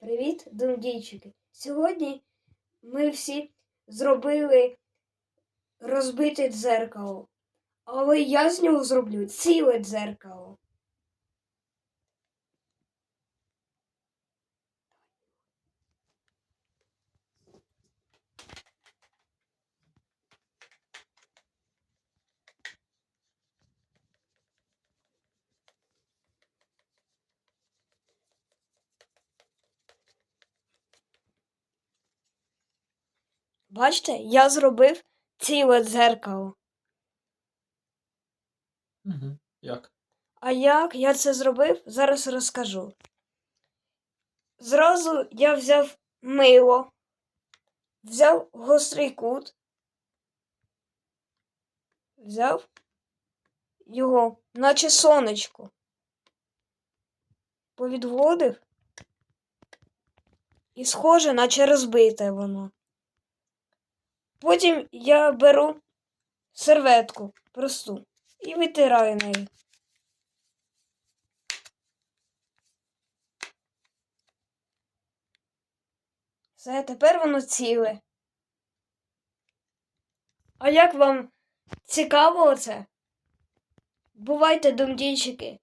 Привіт, дундійчики! Сьогодні ми всі зробили розбите дзеркало, але я з нього зроблю ціле дзеркало. Бачите, я зробив ціле дзеркало. Угу. Як? А як я це зробив, зараз розкажу. Зразу я взяв мило, взяв гострий кут, взяв його, наче сонечко, повідводив і схоже, наче розбите воно. Потім я беру серветку просту і витираю нею. Все, тепер воно ціле. А як вам цікаво оце? Бувайте, домдійчики!